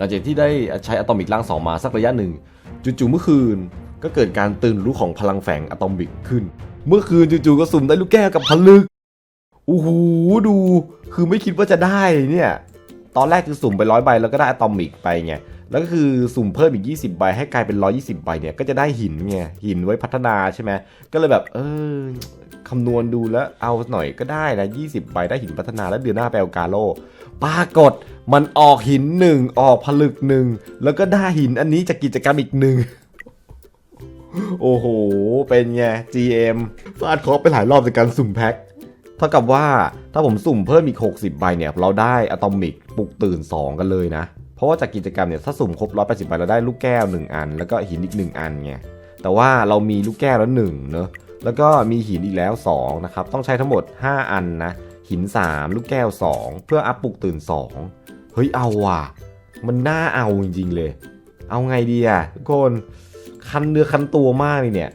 ลังจากที่ได้ใช้อะตอมิกร่างสองมาสักระยะหนึ่งจู่ๆเมื่อคืนก็เกิดการตื่นรู้ของพลังแฝงอะตอมิกขึ้น เมื่อคืนจู่ๆก็สุ่มได้ลูกแก้วกับพลึกโอ้โหดู คือไม่คิดว่าจะได้เนี่ย ตอนแรกคือสุ่มไปร้อยใบแล้วก็ได้อะตอมิกไปไง แล้วก็คือสุ่มเพิ่มอีก 20 ใบให้กลายเป็น 120 ใบเนี่ย ก็จะได้หินไง หินไว้พัฒนาใช่ไหม ก็เลยแบบ เออคำนวณดูแล้วเอาหน่อยก็ได้นะ 20 ใบได้หินพัฒนาแล้วเดือนหน้าไปเอากาโลปรากฏมันออกหินหนึ่งออกผลึกหนึ่งแล้วก็ได้หินอันนี้จากกิจกรรมอีกหนึ่งโอ้โห เป็นไง GM ฟาดเคอไปหลายรอบจากการสุ่มแพ็คเท่ากับว่าถ้าผมสุ่มเพิ่มอีก 60 ใบเนี่ย เราได้อะตอมิกปลุกตื่น 2 กันเลยนะ เพราะว่าจากกิจกรรมเนี่ยถ้าสุ่มครบ180ใบเราได้ลูกแก้ว 1 อัน แล้วก็หินอีก 1 อันไงแต่ว่าเรามีลูกแก้วแล้ว1เนอะแล้วก็มีหินอีกแล้ว2นะครับต้องใช้ทั้งหมด 5 อันนะหิน 3 ลูกแก้ว 2 เพื่ออัพปลุกตื่น 2 เฮ้ยเอาว่ะ มันน่าเอาจริงๆเลย เอาไงดีอะทุกคนคันเนื้อคันตัวมากเลยเนี่ย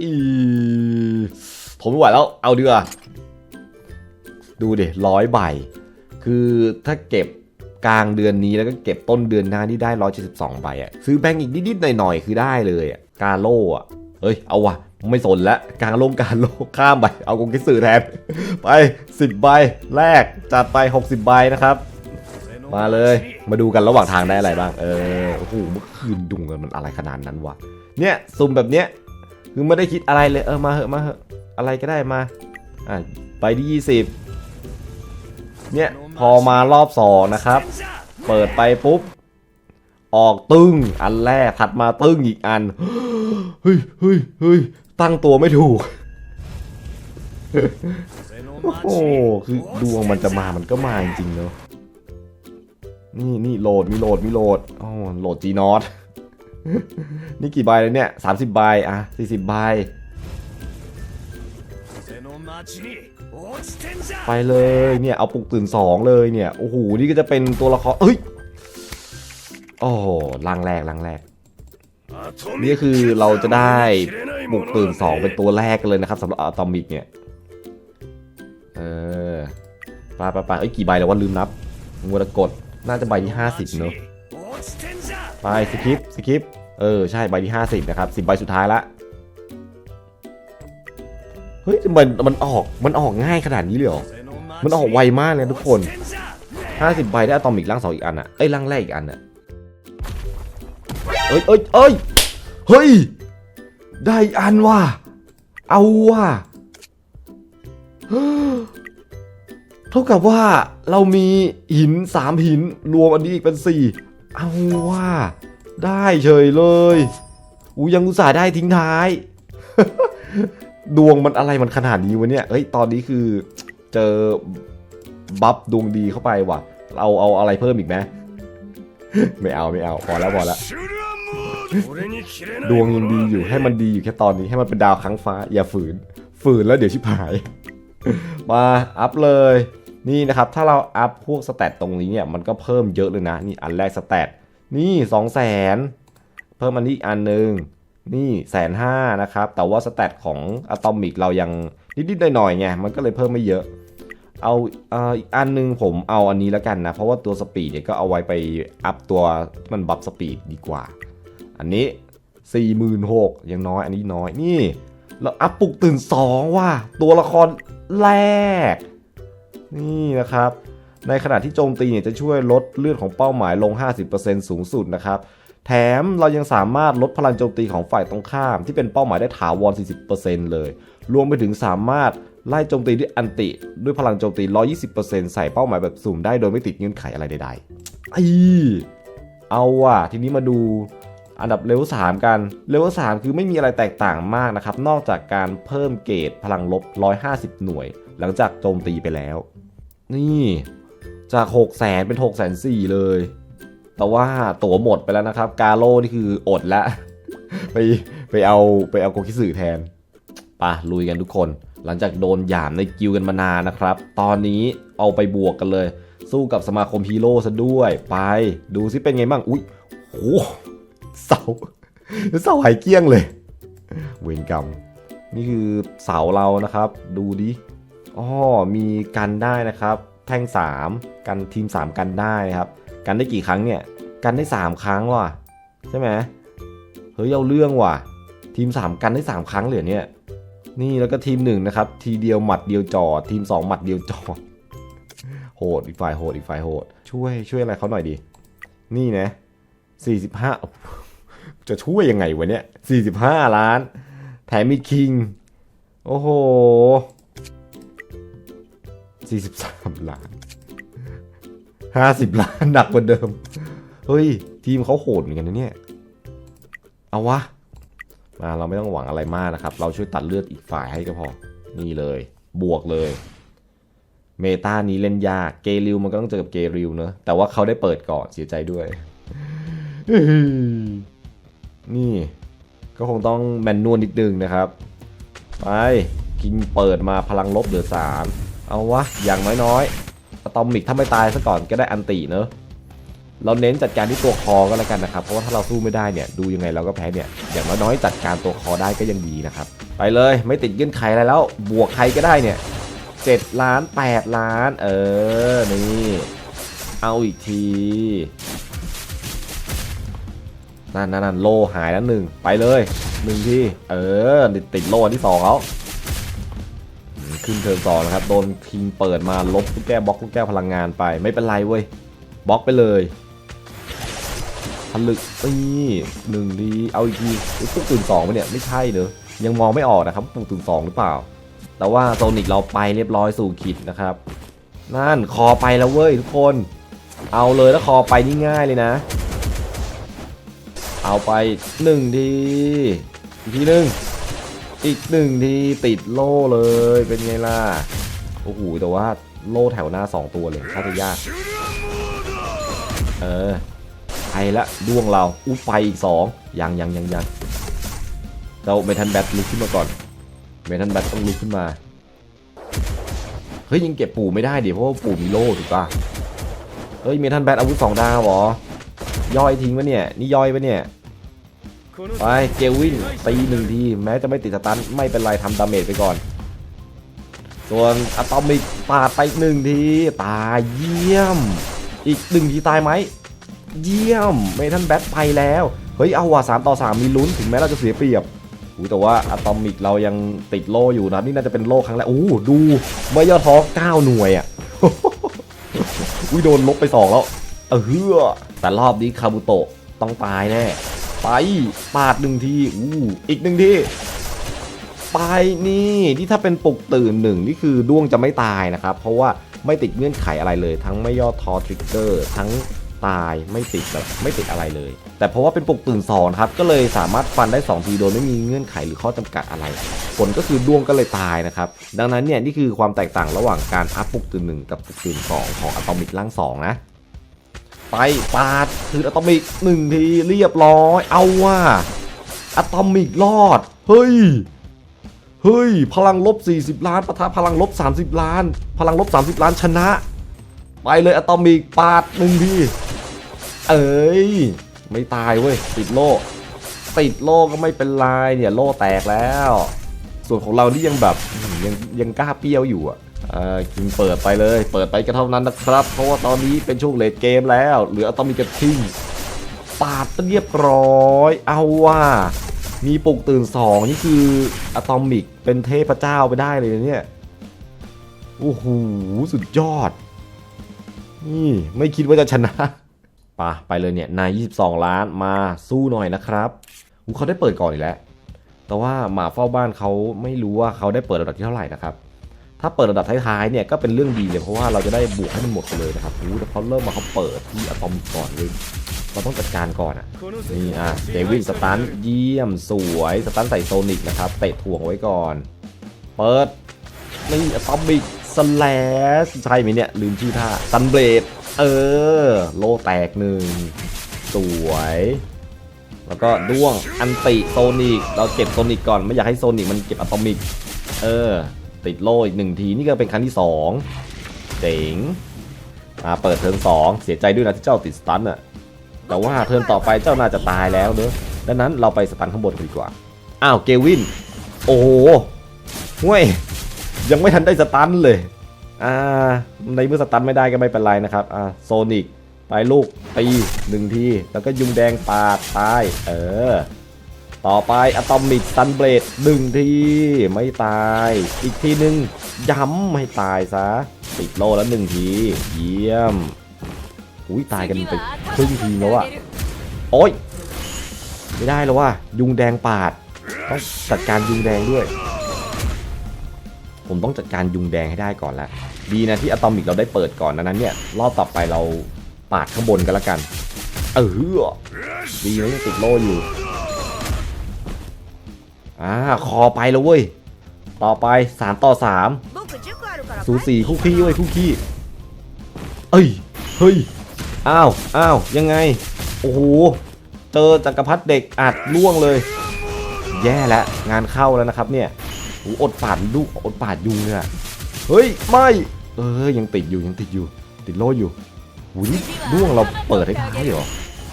อีผมไม่ไหวแล้วเอาดีกว่าดูดิร้อยใบ คือถ้าเก็บ กลางเดือนนี้แล้วก็เก็บต้นเดือนหน้านี่ได้ร้อยเจ็ดสิบองใบอะซื้อแบงก์อีกนิดๆหน่อยๆคือได้เลยอะกาโล่อะเอ้ยเอาวะไม่สนล้วกลางโลงกาโลข้ามไป เอากงกิสือแทน ไปสิบใบแรกจัดไปหกสิบใบนะครับ มาเลยมาดูกันระหว่างทางได้อะไรบ้าง เออโอ้โหเมื่อคืนดุงกันมันอะไรขนาดนั้นวะเนี่ยซุ่มแบบเนี้ยคือไม่ได้คิดอะไรเลยเออมาเหอะมาเหอะอะไรก็ได้มาอะไปที่ยี่สิบ เนี่ยพอมารอบสองนะครับ เปิดไปปุ๊บ ออกตึ้งอันแรกถัดมาตึ้งอีกอันเฮ้ยเฮ้ยเฮ้ยตั้งตัวไม่ถูกโอ้โหคือดวงมันจะมามันก็มาจริงๆเนอะนี่นี่โหลดมีโหลดมีโหลดอ๋อโหลดจีนอตนี่กี่ใบเลยเนี่ย30ใบอะ40ใบ ไปเลยเนี่ยเอาปลุกตื่น2เลยเนี่ยโอ้โหนี่ก็จะเป็นตัวละครเอ้ยโอ้โหลังแรกลังแรกนี่คือเราจะได้ปลุกตื่น2เป็นตัวแรกกันเลยนะครับสำหรับอะตอมิกเนี่ยเออปาปาปาเอ้ยกี่ใบแล้วว่าลืมนับมัวแต่กดน่าจะใบที่50เนอะไปสคริปสคริปเออใช่ใบที่50นะครับ10ใบสุดท้ายละ เฮ้ยมันมันออกมันออกง่ายขนาดนี้เลยเหรอ มันออกไวมากเลยทุกคน 50ใบได้อะตอมิกร่างสองอีกอันอะเอ้ยร่างแรกอีกอันอะเอ้ยเอ้ยเอ้ยเฮ้ย ได้อันว่ะ เอาว่ะเท่ากับว่าเรามีหิน3หินรวมอันนี้อีกเป็น4เอาว่า ได้เฉยเลย อูยังอุตส่าห์ได้ทิ้งท้าย ดวงมันอะไรมันขนาดนี้วะเนี่ยเฮ้ยตอนนี้คือเจอบัฟดวงดีเข้าไปว่ะ เราเอาอะไรเพิ่มอีกไหมไม่เอาไม่เอาพอแล้วพอแล้วดวงยังดีอยู่ให้มันดีอยู่แค่ตอนนี้ให้มันเป็นดาวค้างฟ้า อย่าฝืน ฝืนแล้วเดี๋ยวชิบหาย มาอัพเลยนี่นะครับ ถ้าเราอัพพวกสแตตตรงนี้เนี่ยมันก็เพิ่มเยอะเลยนะ นี่อันแรกสแตตนี่สองแสนเพิ่มอันนี้อีกอันหนึ่ง นี่แสนห้านะครับ แต่ว่าสแตตของอะตอมิกเรายังนิดๆหน่อยๆไงมันก็เลยเพิ่มไม่เยอะเอาเอ,อีกอันหนึงผมเอาอันนี้แล้วกันนะ เพราะว่าตัวสปีดเนี่ยก็เอาไว้ไปอัพตัวมันบัฟสปีดดีกว่า อันนี้ 46,000ยังน้อยอันนี้น้อยนี่ เราอัพปลุกตื่น 2 ว่า ตัวละครแรก นี่นะครับ ในขณะที่โจมตีเนี่ยจะช่วยลดเลือดของเป้าหมายลง 50%สูงสุดนะครับ แถมเรายังสามารถลดพลังโจมตีของฝ่ายตรงข้าม ที่เป็นเป้าหมายได้ถาวร 40%เลย รวมไปถึงสามารถไล่โจมตีด้วยอันติ ด้วยพลังโจมตี 120%ใส่เป้าหมายแบบสุ่มได้โดยไม่ติดเงื่อนไขอะไรใดๆไอเอาว่ะทีนี้มาดูอันดับเลเวล3กัน เลเวล3คือไม่มีอะไรแตกต่างมากนะครับ นอกจากการเพิ่มเกรดพลังลบ 150 หน่วย หลังจากโจมตีไปแล้ว นี่จาก 6 0 0 0 0 0เป็น 6 4 0 0 0เลย แต่ว่าตั๋วหมดไปแล้วนะครับ กาโลนี่คืออดละไปไปเอาไปเอาโกคิสึแทนปะลุยกันทุกคน หลังจากโดนหยามในกิลด์กันมานานนะครับ ตอนนี้เอาไปบวกกันเลย สู้กับสมาคมฮีโร่ซะด้วย ไปดูซิเป็นไงบ้าง อุ้ยโหเสาเสาหายเกลี้ยงเลย เวรกรรม นี่คือเสาเรานะครับ ดูดิอ๋อมีกันได้นะครับ แท่ง 3 กันทีม 3 กันได้นะครับ กันได้กี่ครั้งเนี่ย กันได้ 3 ครั้งว่ะใช่ไหมเฮ้ยเอาเรื่องว่ะ ทีม 3 กันได้ 3 ครั้งเลยเนี่ยนี่แล้วก็ทีมหนึ่งนะครับทีเดียวหมัดเดียวจอดทีม 2 หมัดเดียวจอดโหดอีกฝ่ายโหดอีกฝ่ายโหดช่วยช่วยอะไรเขาหน่อยดินี่นะ45 จะช่วยยังไงวะเนี่ย45 ล้าน แถมมีคิง โอ้โห43 ล้าน 50ล้านหนักกว่าเดิม เฮ้ย ทีมเขาโหดเหมือนกันนะเนี่ย เอาวะ มาเราไม่ต้องหวังอะไรมากนะครับ เราช่วยตัดเลือดอีกฝ่ายให้ก็พอ นี่เลย บวกเลย เมตานี้เล่นยาก เกริวมันก็ต้องเจอกับเกริวเนอะแต่ว่าเขาได้เปิดก่อนเสียใจด้วย นี่ ก็คงต้องแมนนวลนิดนึงนะครับ ไป กินเปิดมาพลังลบเหลือสามเอาวะ อย่างน้อยๆ ตอมิกถ้าไม่ตายซะก่อนก็ได้อันติเนอะเราเน้นจัดการที่ตัวคอก็แล้วกันนะครับ เพราะว่าถ้าเราสู้ไม่ได้เนี่ยดูยังไงเราก็แพ้เนี่ย อย่างน้อยๆจัดการตัวคอได้ก็ยังดีนะครับ ไปเลยไม่ติดเงื่อนไขอะไรแล้ว บวกใครก็ได้เนี่ย7ล้าน8ล้าน เออ นี่ เอาอีกทีนั่นนั่นนั่นโลหายแล้วหนึ่งไปเลยหนึ่งที่ เออติดติดโลอันที่สองเขา ขึ้นเทิร์นสองนะครับ โดนคิงเปิดมาลบลูกแก้วบล็อกลูกแก้วพลังงานไป ไม่เป็นไรเว้ยบล็อกไปเลยผลึกนี่หนึ่งดีเอาอีกทีอุ๊ยพวกตื่นสองไปเนี่ยไม่ใช่เนอะยังมองไม่ออกนะครับพวกตื่นสองหรือเปล่า แต่ว่าโซนิกเราไปเรียบร้อยสู่ขีดนะครับ นั่นคอไปแล้วเว้ยทุกคน เอาเลยแล้วคอไปนี่ง่ายเลยนะ เอาไปหนึ่งทีอีกทีหนึ่ง อีกหนึ่งทีติดโล่เลยเป็นไงล่ะ โอ้โห แต่ว่าโล่แถวหน้า 2 ตัวเลยถ้าจะยาก เออไปละดวงเราอู้ไปอีก 2 ยังยังยังยังเราเมทันแบทลุกขึ้นมาก่อน เมทันแบทต้องลุกขึ้นมา เฮ้ย ยังเก็บปู่ไม่ได้เดิเพราะว่าปู่มีโล่ถูกปะเฮ้ย เมทันแบทอาวุธสองดาวเหรอย่อยทิ้งปะเนี่ย นี่ย่อยปะเนี่ย ไปเกลวินตีหนึ่งทีแม้จะไม่ติดสตันไม่เป็นไรทำดาเมจไปก่อน ส่วนอะตอมิกปาดไปหนึ่งทีตายเยี่ยม อีกหนึ่งทีตายไหมเยี่ยมเมทันแบทไปแล้ว เฮ้ยเอาว่ะสามต่อสามมีลุ้นถึงแม้เราจะเสียเปรียบอุ้ยแต่ว่าอะตอมิกเรายังติดโล่อยู่นะนี่น่าจะเป็นโล่ครั้งแรกโอ้ดูเมื่อย่อท้อ9หน่วยอะอุ้ยโดนลบไป2แล้วเออเฮือแต่รอบนี้คาบุโตะต้องตายแน่ ไปปาดหนึ่งทีอู้อีกหนึ่งทีไปนี่ที่ถ้าเป็นปลุกตื่นหนึ่งนี่คือด้วงจะไม่ตายนะครับ เพราะว่าไม่ติดเงื่อนไขอะไรเลย ทั้งไม่ย่อทอทริกเกอร์ทั้งตายไม่ติดแบบไม่ติดอะไรเลย แต่เพราะว่าเป็นปลุกตื่นสองครับก็เลยสามารถฟันได้ 2 ทีโดยไม่มีเงื่อนไขหรือข้อจำกัดอะไร ผลก็คือด้วงก็เลยตายนะครับ ดังนั้นเนี่ยนี่คือความแตกต่างระหว่างการอัพปลุกตื่นหนึ่งกับปลุกตื่นสองของอะตอมิกร่างสองนะ ไปปาดคืออะตอมิกหนึ่งทีเรียบร้อย เอาว่าอะตอมิกรอด เฮ้ย เฮ้ย พลังลบ 40 ล้านปะทะพลังลบ 30 ล้าน พลังลบ 30 ล้านชนะ ไปเลยอะตอมิกปาดหนึ่งที เอ้ย ไม่ตายเว้ย ติดโล่ ติดโล่ก็ไม่เป็นไรเนี่ยโล่แตกแล้ว ส่วนของเรานี่ยังแบบยังยังกล้าเปรี้ยวอยู่อะ กินเปิดไปเลย เปิดไปก็เท่านั้นนะครับ เพราะว่าตอนนี้เป็นช่วงเลดเกมแล้ว เหลืออะตอมิกกับคิงปาดเรียบร้อย เอาว่า มีปลุกตื่นสองนี่คืออะตอมิกเป็นเทพเจ้าไปได้เลยเนี่ย โอ้โห สุดยอด นี่ไม่คิดว่าจะชนะปะไปเลยเนี่ย นาย 22 ล้านมาสู้หน่อยนะครับเขาได้เปิดก่อนอีกแล้ว แต่ว่าหมาเฝ้าบ้านเขาไม่รู้ว่าเขาได้เปิดระดับที่เท่าไหร่นะครับ ถ้าเปิดระดับท้ายๆเนี่ยก็เป็นเรื่องดีเลยเพราะว่าเราจะได้บวกให้มันหมดเลยนะครับอู้แต่เขาเริ่มมาเขาเปิดที่อะตอมก่อนเลยเราต้องจัดการก่อนอะนี่อะเดวินสตันเยี่ยมสวยสตันใส่โซนิกนะครับเตะถ่วงไว้ก่อน เปิดนี่อะตอมิกสแลชใช่ไหมเนี่ยลืมชื่อท่าซันเบลดเออ โลแตกหนึ่งสวย แล้วก็ด้วงอันติโซนิกเราเก็บโซนิกก่อนไม่อยากให้โซนิกมันเก็บอะตอมิก เออ ติดโล่อีกหนึ่งทีนี่ก็เป็นครั้งที่สองเจ๋งมาเปิดเทิร์นสองเสียใจด้วยนะที่เจ้าติดสตันอะแต่ว่าเทิร์นต่อไปเจ้าน่าจะตายแล้วเนอะดังนั้นเราไปสตันข้างบนกันดีกว่า อ้าวเกวิน โอ้โหห่วยยังไม่ทันได้สตันเลย อ่า ในเมื่อสตันไม่ได้ก็ไม่เป็นไรนะครับ อ่าโซนิกไปลูกตีหนึ่งที แล้วก็ยุงแดงปาดตาย เออ ต่อไปอะตอมิกซันเบลดหนึ่งทีไม่ตาย อีกทีหนึ่งย้ำให้ตายซะติดโลแล้วหนึ่งที เยี่ยมอุ้ยตายกันไปครึ่งทีแล้วอะโอ้ยไม่ได้แล้วว่ะยุงแดงปาดต้องจัดการยุงแดงด้วย ผมต้องจัดการยุงแดงให้ได้ก่อนละดีนะที่อะตอมิกเราได้เปิดก่อนนะนั้นเนี่ยรอบต่อไปเราปาดข้างบนกันละกัน เออดีนะยังติดโลอยู่ อ่าคอไปแล้วเว้ย ต่อไปสามต่อสามสูสีคู่ขี้เว้ยคู่ขี้เอ้ย เฮ้ย อ้าว อ้าว ยังไง โอ้โห เจอจักรพัรดเด็กอัดล่วงเลย แย่แล้วงานเข้าแล้วนะครับเนี่ยโอ้อดปาดลูกอดปาดยุงเนี่ยเฮ้ย ไม่ เออ ยังติดอยู่ยังติดอยู่ ติดโล่อยู่หุยล่วงเราเปิดได้ท้ายเหรอ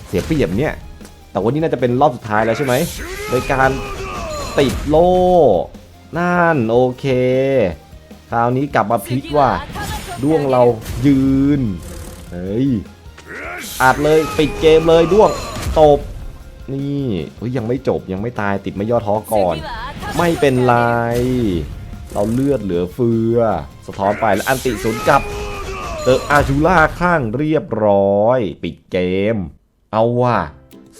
เสียเปรียบเนี่ย แต่วันนี้น่าจะเป็นรอบสุดท้ายแล้วใช่ไหมโดยการ ติดโล่นั่นโอเค คราวนี้กลับมาพลิกว่าด้วงเรายืน เฮ้ยอัดเลยปิดเกมเลยด้วงตบ นี่ยังไม่จบยังไม่ตายติดไม่ย่อท้อก่อน ไม่เป็นไร เราเลือดเหลือเฟือ สะท้อนไปแล้วอันติศูนย์กับเจออาชูล่าข้างเรียบร้อย ปิดเกม เอาว่ะ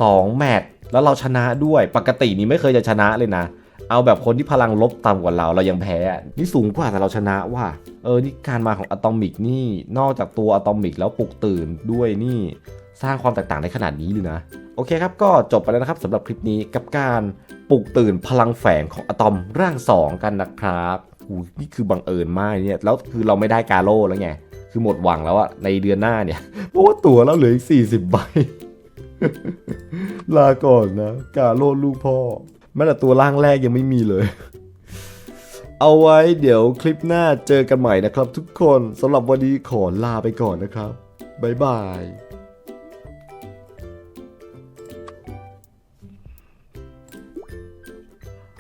สองแมตช์ แล้วเราชนะด้วยปกตินี่ไม่เคยจะชนะเลยนะ เอาแบบคนที่พลังลบต่ำกว่าเราเรายังแพ้ นี่สูงกว่าแต่เราชนะว่ะเออนี่การมาของอะตอมิกนี่นอกจากตัวอะตอมิกแล้วปลุกตื่นด้วยนี่สร้างความแตกต่างได้ขนาดนี้เลยนะ โอเคครับ ก็จบไปแล้วนะครับสำหรับคลิปนี้กับการปลุกตื่นพลังแฝงของอะตอมร่าง 2 กันนะครับอู้นี่คือบังเอิญมากเนี่ยแล้วคือเราไม่ได้กาโร่แล้วไง คือหมดหวังแล้วอะในเดือนหน้าเนี่ยเพราะว่าตัวเราเหลืออีก40 ใบ ลาก่อนนะกาโลดลูกพ่อ แม้แต่ตัวร่างแรกยังไม่มีเลย เอาไว้เดี๋ยวคลิปหน้าเจอกันใหม่นะครับทุกคนสำหรับวันนี้ขอลาไปก่อนนะครับ บ๊ายบาย